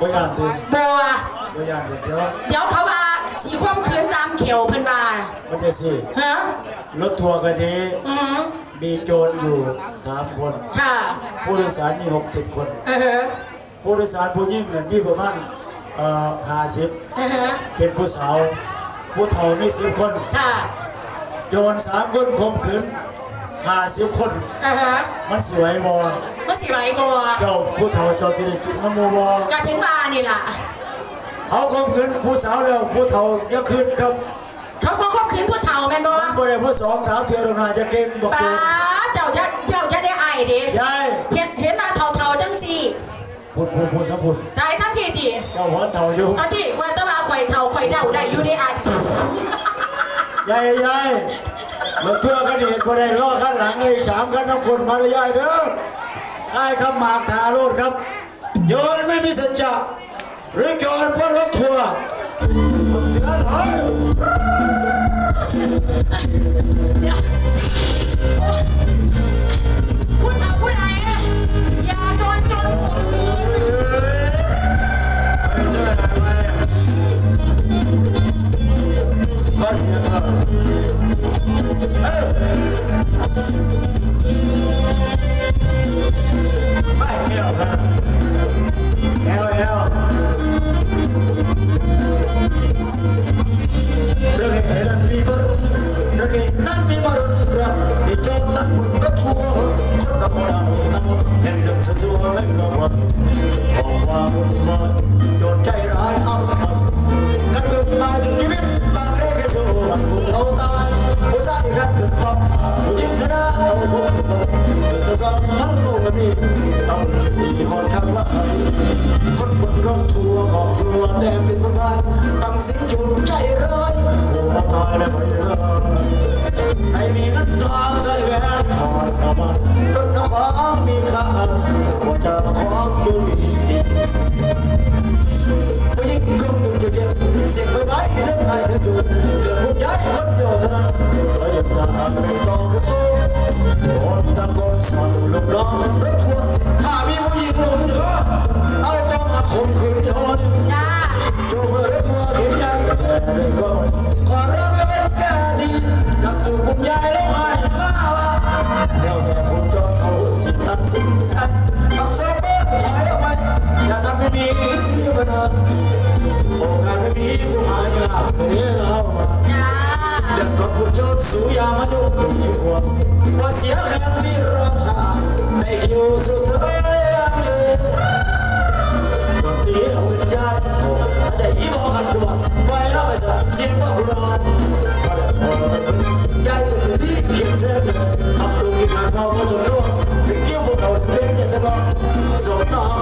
บ่ยานตีบัวบ่ยานเดี๋ยวเดี๋ยวเดี๋ยวเขาว่าสีความคืนตามเขียวเพิ่นว่ามันจะสิฮะรถทัวร์คันนี้อืมมีโจรอยู่สามคน ค่ะผู้โดยสารมี60คน เออฮะผู้โดยสารผู้หญิงนั่นมีประมาณเอ่อเออฮะ50เป็นผู้สาว ผู้เฒ่ามี10คน ค่ะ โจรสามคนข่มขืน 50คนเออฮะมันสวยบ่มันสิไหวบัวเจ้าผู้เฒ่าเจ้าสิได้กินน้ำหมูบ่จะถึงว่านี่ล่ะ เขาข่มขืนผู้สาวแล้วผู้เฒ่าอย่าคืนครับเขาบอกข่มขืนผู้เฒ่าแม่นบ่มันบ่ได้ผู้สองสามเทื่อตรงนาจะเก่งบอกป้าโจรเจ้าจะเจ้าจะได้ไอายดิยายเห็นเห็นมาเฒ่าๆจังสี่พูดพูดพูดครับพูดใจทั้งทีติเจ้าหัวเฒ่าอยู่เอาที่ว่าแตะว่าข่อยเฒ่าข่อยเดาได้อยู่ในไอายยายยาย รถทัวร์กันเหตุบ่ได้ล้อข้างหลังเลยสามคันน้ำคนมาเลยยายเด้อไอ้คำหมากทาโรดครับ โยนไม่มีสัจจะหรือโยนเพราะรถทัวร์เสือถอยเดี๋ยวพูดเอาพูดไอ้อย่าโดนโจรข่มขืนมาเสียมา บอกว่าบุญมาโยนใจร้ายเอามันกันเกิดมาถึงชีวิตบางเรื่องให้สู้วันพวกเราตายผู้ชายกันดความผู้หญิงก็ได้เอาพวกเราเกิดจากทั้งโลกนี้ต้องมีหอนข้างว่าคนบนรถทัวร์ของครัวแต่เป็นคนบ้านตั้งสิ่งจูงใจร้ายโอ้ตายแล้วไม่รอดไอ้มีเงินทอง มีค่าสิ่งหัวใจของดูดีจริงผู้หญิงกลุ่มหนึ่งจะเจ็บเสียงไฟไหม้เดินให้ดูจูเหลือผู้ใหญ่คนเดียวเท่านั้นก็ยังตามเป็นกองโตคนตะโกนสั่งลงร้องรถทัวร์ถ้ามีผู้หญิงลงเรือเอาต้องมาข่มขืนโยนจ้าโชเฟอร์ทัวร์เขียนยังแต่เด็กก็ขอรับไว้เป็นแก่ดีกับถูกคุณยายแล้ว มาเดินโอ้งานไม่มีกูหายากคนนี้เรามาจ้าเด็กก็คุณโจทย์สู้ยามาดูดีกว่าว่าเสียแค่ที่ราคาไม่อยู่สุดท้ายเลยบางทีเราไม่ได้โอ้แต่ยี่ห้อกันตัวไปแล้วไปสักเสียงว่าเรายายสุดที่เขียนเรื่องทำตัวกินงานเราจะรู้ถึงเกี่ยวกับเราเป็นยังไงบ้างสมน้องเอา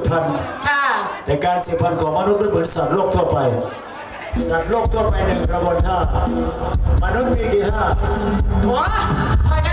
ดมาเพื่อสืบพันธุ์ค่ะแต่การสืบพันธุ์ของมนุษย์ไม่เหมือนสัตว์โลกทั่วไป สัตว์โลกทั่วไปหนึ่งกระบวนท่ามนุษย์มีกี่ท่าโอ้ข่อย